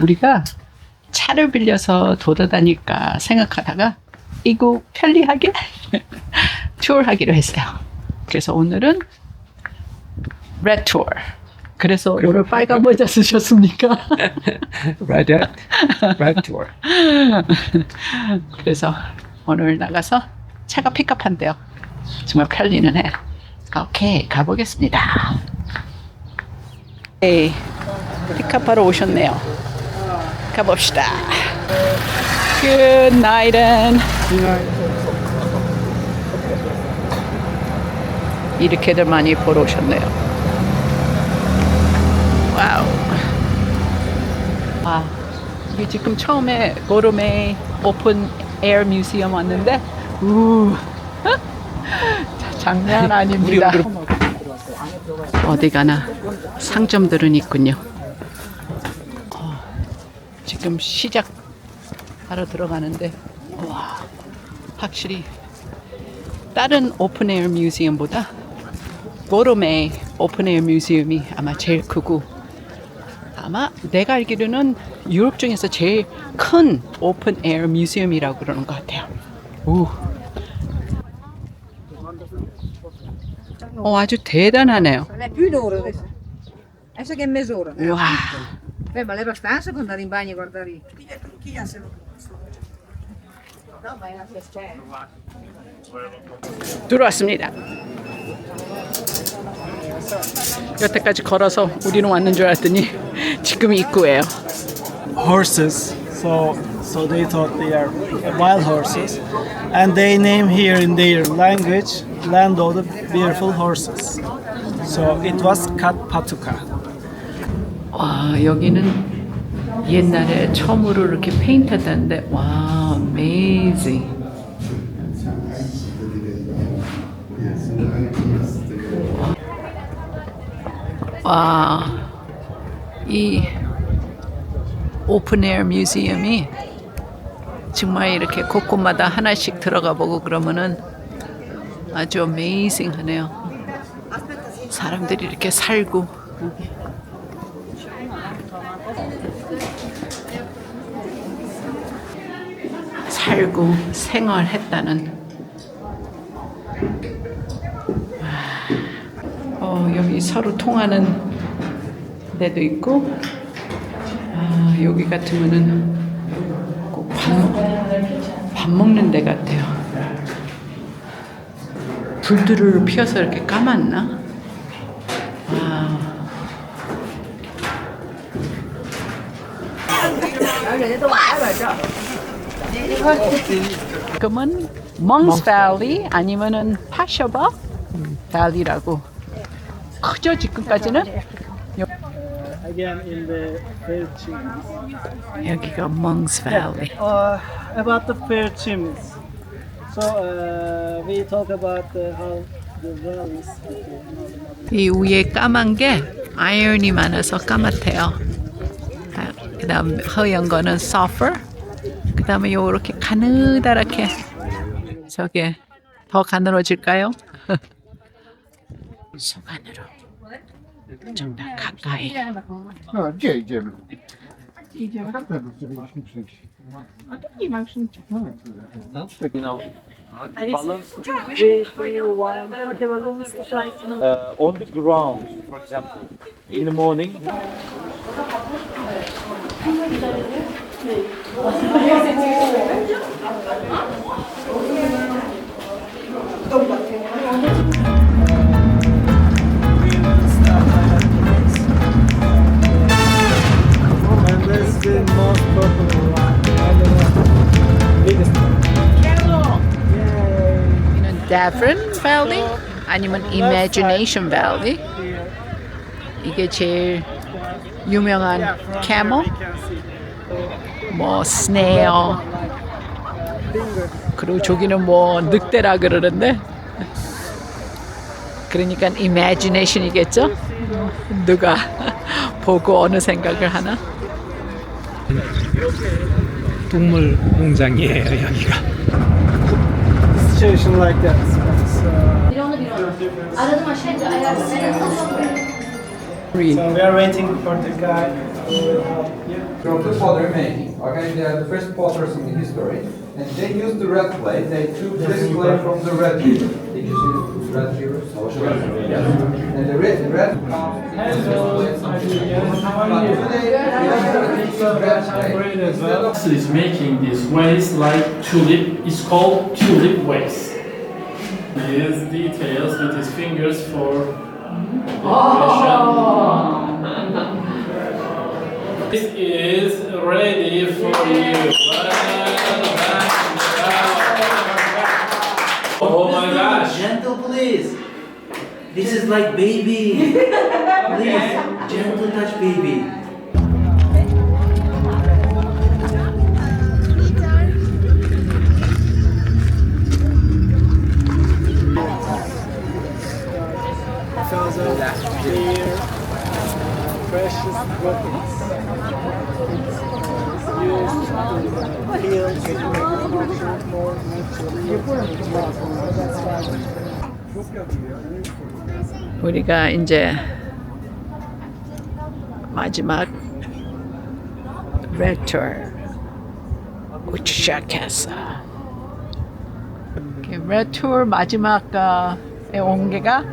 우리가 차를 빌려서 돌아다닐까 생각하다가 이거 편리하게 투어하기로 했어요. 그래서 오늘은 레드 투어. 그래서 오늘 빨간 모자 쓰셨습니까? At right tour. 그래서 오늘 나가서 차가 픽업한대요. 정말 편리는 해. 오케이, 가보겠습니다. 네, 픽업하러 오셨네요. 가봅시다. Good night은 이렇게들 많이 보러 오셨네요. 와우. 와, 이게 지금 처음에 고르메 오픈 에어 뮤지엄 왔는데, 우, 장난 아닙니다. 어디 가나 상점들은 있군요. 어, 지금 시작하러 들어가는데, 와, 확실히 다른 오픈 에어 뮤지엄보다 고르메 오픈 에어 뮤지엄이 아마 제일 크고 아마 내가 알기로는 유럽 중에서 제일 큰 오픈 에어 뮤지엄이라고 그러는 것 같아요. 오. 어, 아주 대단하네요. 와, Beh, ma lei abbastanza per andare in bagno e guardare i... No, ma è una c'è. 들어왔습니다. 여태까지 걸어서 우리는 왔는 줄 알았더니 지금 입구예요. horses. So so they thought they are wild horses, and they name here in their language land of the beautiful horses. So it was Katpatuka. 와, 여기는 옛날에 처음으로 이렇게 페인트 했다는데 와, amazing. 와, 이 오픈에어 뮤지엄이 정말 이렇게 곳곳마다 하나씩 들어가 보고 그러면은 아주 어메이징 하네요. 사람들이 이렇게 살고 살고 생활했다는 와, 어, 여기 서로 통하는 데도 있고 아, 여기 같으면은 꼭 밥, 먹- 밥 먹는 데 같아요 불들을 피워서 이렇게 까맣나? 와. 지금은 멍스 밸리 아니면은 파셔버 밸리라고 크죠 지금까지는 Again in the fair chimneys. 여기가 멍스 밸리 Uh, about the fair chimneys. So uh, we talk about uh, how the valleys. 이 위에 까만 게 아이언이 많아서 까맣대요 아, 그다음 허연 거는 sulfur 그다음에 요렇게 가느다랗게 저게 더 가늘어질까요? 손안으로 좀 더 가까이 No, gdzie idziemy? Idziemy. A to nie ma już niczego. uh, on the ground, for example, in the morning. And this is the most popular one. And the biggest one. Yay! 여기는 Davern Valley 아니면 Imagination Valley Here. 이게 제일 유명한 camel, We 뭐 snail 그리고 저기는 뭐 늑대라 그러는데 그러니까 imagination이겠죠? 누가 보고 어느 생각을 하나? 동물 농장이에요 여기가. Situation like that. Uh, ayar. So we are waiting for the guy who will help you. From the pottery making, okay, they are the first potters in the history, and they used the red clay. They took this clay from the red river. Did you see the red river? Oh, yes. And the red, red comes. But today, they use red clay. Instead of is making this waste like tulip. It's called tulip waste. These details with his fingers for oh. decoration. This is ready for you. Oh my gosh. Gentle, please. This is like baby. Please, gentle touch baby. Because of their precious weapons. Used to heal the more 우리가 이제 마지막 레터 시작했어. 레투 마지막에 온 게가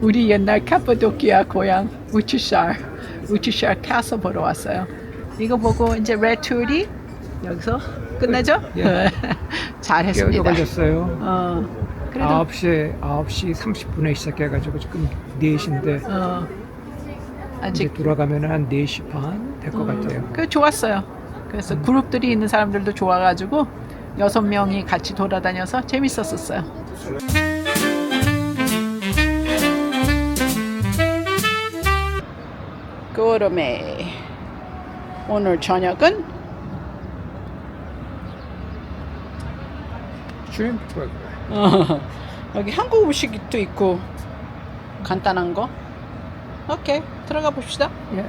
우리 옛날 카파도키아 고향 우치샬 우치샬 캐서 보러 왔어요. 이거 보고 이제 레투리 여기서 끝나죠? 예. 잘했습니다. 걸렸어요. 어, 그래도 9시에 9시 30분에 시작해가지고 지금 4시인데 어, 이제 아직 돌아가면 한 4시 반 될 것 같아요. 그 좋았어요. 그래서 그룹들이 있는 사람들도 좋아가지고 여섯 명이 같이 돌아다녀서 재밌었었어요. 그름에 오늘 저녁은. 어, 여기 한국 음식도 있고 간단한 거. 오케이 들어가 봅시다. 예.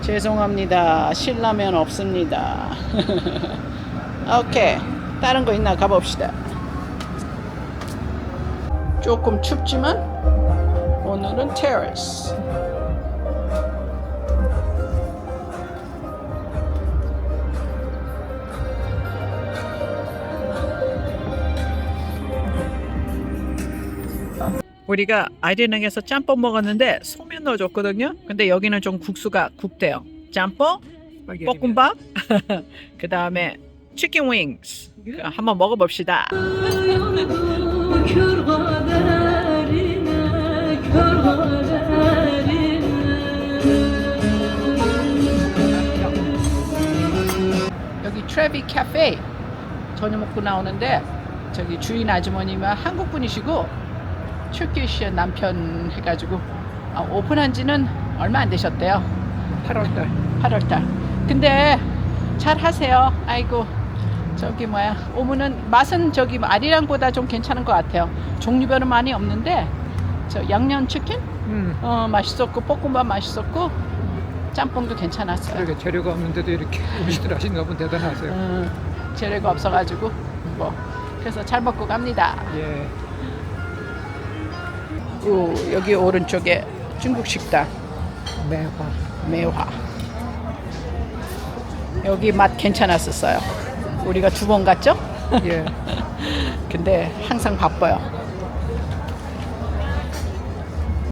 죄송합니다. 신라면 없습니다. 오케이. 다른 거 있나 가봅시다. 조금 춥지만 오늘은 테라스. 우리가 아이리능에서 짬뽕 먹었는데 소면 넣어줬거든요. 근데 여기는 좀 국수가 국대요. 짬뽕, 볶음밥, 그 다음에 치킨 윙스. 한번 먹어봅시다. 여기 트래비 카페 저녁 먹고 나오는데 저기 주인 아주머니만 한국 분이시고 튜키시 남편 해가지고 아, 오픈한 지는 얼마 안 되셨대요. 8월달. 8월달. 근데 잘 하세요. 아이고 저기 뭐야 오면은 맛은 저기 뭐 아리랑보다 좀 괜찮은 것 같아요. 종류별은 많이 없는데 저 양념 치킨 음. 어 맛있었고 볶음밥 맛있었고 짬뽕도 괜찮았어요. 그러게 재료가 없는데도 이렇게 음식들 하시는 분 대단하세요. 어, 재료가 없어가지고 뭐 그래서 잘 먹고 갑니다. 예. 오, 여기 오른쪽에 중국 식당 매화. 매화. 여기 맛 괜찮았었어요. 우리가 두 번 갔죠? 예. 근데 항상 바빠요.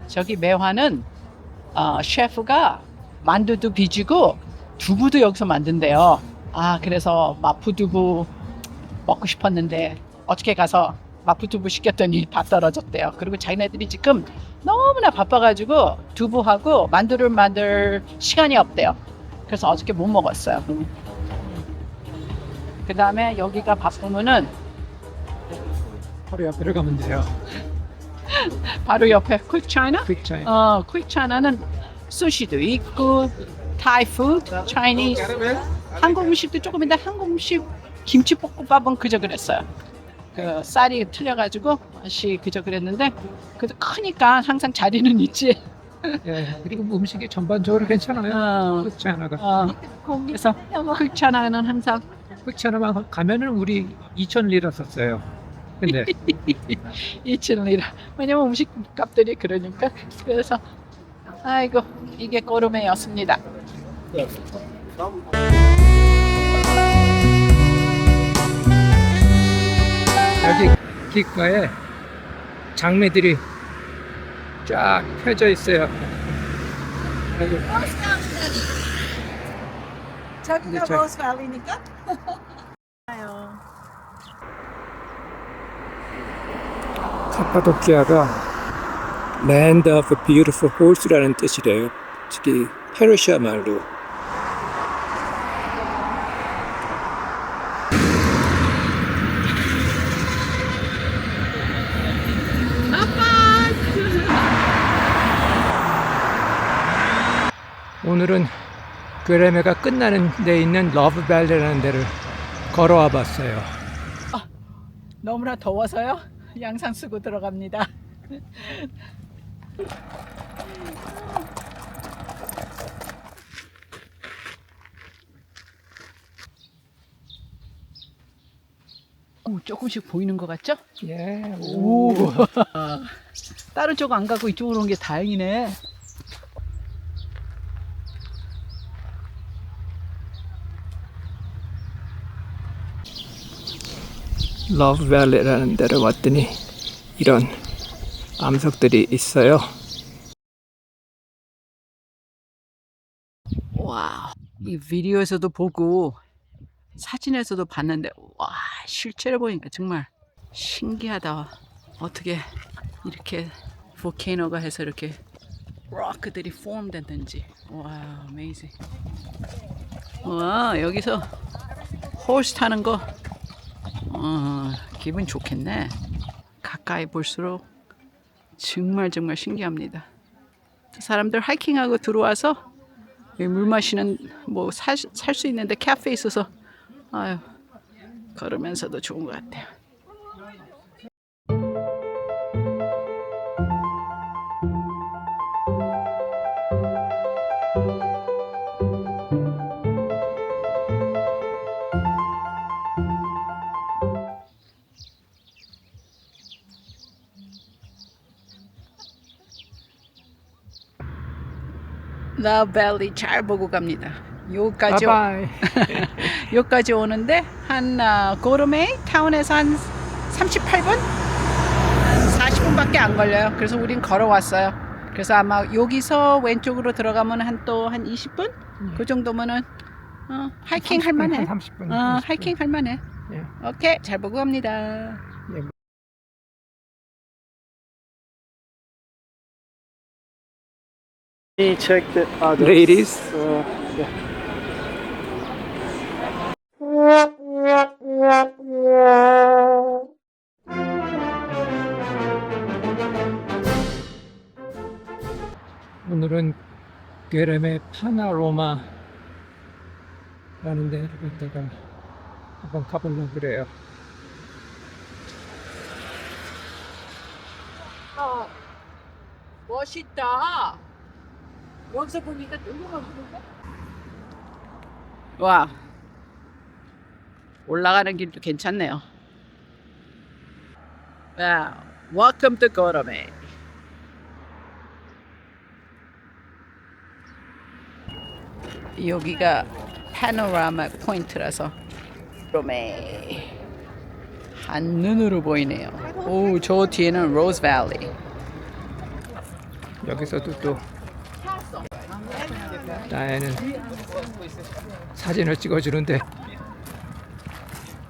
저기 매화는 어, 셰프가 만두도 빚고 두부도 여기서 만든대요. 아 그래서 마푸두부 먹고 싶었는데 어떻게 가서 마푸두부 시켰더니 다 떨어졌대요. 그리고 자기네들이 지금 너무나 바빠가지고 두부하고 만두를 만들 시간이 없대요. 그래서 어저께 못 먹었어요. 그 다음에 여기가 바쁘면은 바로 옆으로 가면 돼요. 바로 옆에 퀵 차이나? 퀵차임. 어, 퀵 차이나는 수시도 있고 타이 푸드, 차이니즈 한국 음식도 조금 있는데 한국 음식 김치볶음밥은 그저 그랬어요. 그 쌀이 틀려가지고 맛이 그저 그랬는데 그래도 크니까 항상 자리는 있지. 예. 그리고 음식이 전반적으로 괜찮아요. 어, 퀵차이나가. 어, 그래서 퀵 차이나는 항상 퀵차이나만 가면은 우리 2천 리라 썼어요. 근데 이라 왜냐면 음식 값들이 그러니까 그래서 아이고 이게 꼬르메였습니다. 여기 길가에 장미들이 쫙 펴져 있어요. 여기 저기가 저- 로스 밸리니까. 카파도키아가 Land of Beautiful Horse라는 뜻이래요. 특히 페르시아 말로. 오늘은 그레메가 끝나는 데 있는 러브밸리라는 데를 걸어와 봤어요. 너무나 더워서요. 양상 쓰고 들어갑니다. 오, 조금씩 보이는 것 같죠? 예, 오. 다른 쪽 안 가고 이쪽으로 온 게 다행이네. 러브밸리라는 데를 왔더니 이런 암석들이 있어요. 와, 이 비디오에서도 보고 사진에서도 봤는데 와 실제로 보니까 정말 신기하다. 어떻게 이렇게 볼케이노가 해서 이렇게 락들이 폼 됐는지. 와, 어메이징. 와, 여기서 호스 타는 거 어, 기분 좋겠네. 가까이 볼수록 정말 정말 신기합니다. 사람들 하이킹하고 들어와서 물 마시는 뭐 살 수 있는데 카페 있어서 아유 걸으면서도 좋은 것 같아요. 라 밸리 잘 보고 갑니다. 여기까지. 여기까지 오는데 한 아, 고르메 타운에서 한 38분? 40분밖에 안 걸려요. 그래서 우린 걸어왔어요. 그래서 아마 여기서 왼쪽으로 들어가면 한 또 한 20분? 그 정도면은 어, 하이킹 할 만해. 30분. 어, 하이킹 할 만해. 예. 오케이, 잘 보고 갑니다. Let me check the others. Ladies. So, yeah. 오늘은 게렘의 파나로마라는 데를 갔다가 한번 가보려고 그래요. 아, 멋있다. 여기서 보니까 누구가 보는데? 와, 올라가는 길도 괜찮네요. 와, welcome to Gorome. 여기가 파노라마 포인트라서 로메 한눈으로 보이네요. 오, 저 뒤에는 로즈 밸리. 여기서도 또 나에는 사진을 찍어주는데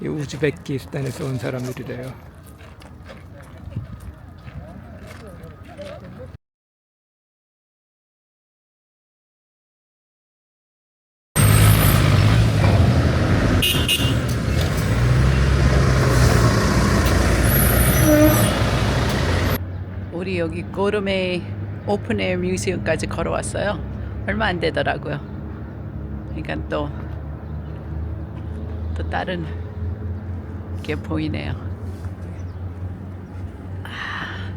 이 우즈베키스탄에서 온 사람들이래요. 우리 여기 고르메 오픈에어 뮤지엄까지 걸어왔어요. 얼마 안 되더라고요. 그러니까 또, 또 다른 게 보이네요. 아,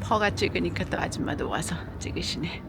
퍼가 찍으니까 또 아줌마도 와서 찍으시네.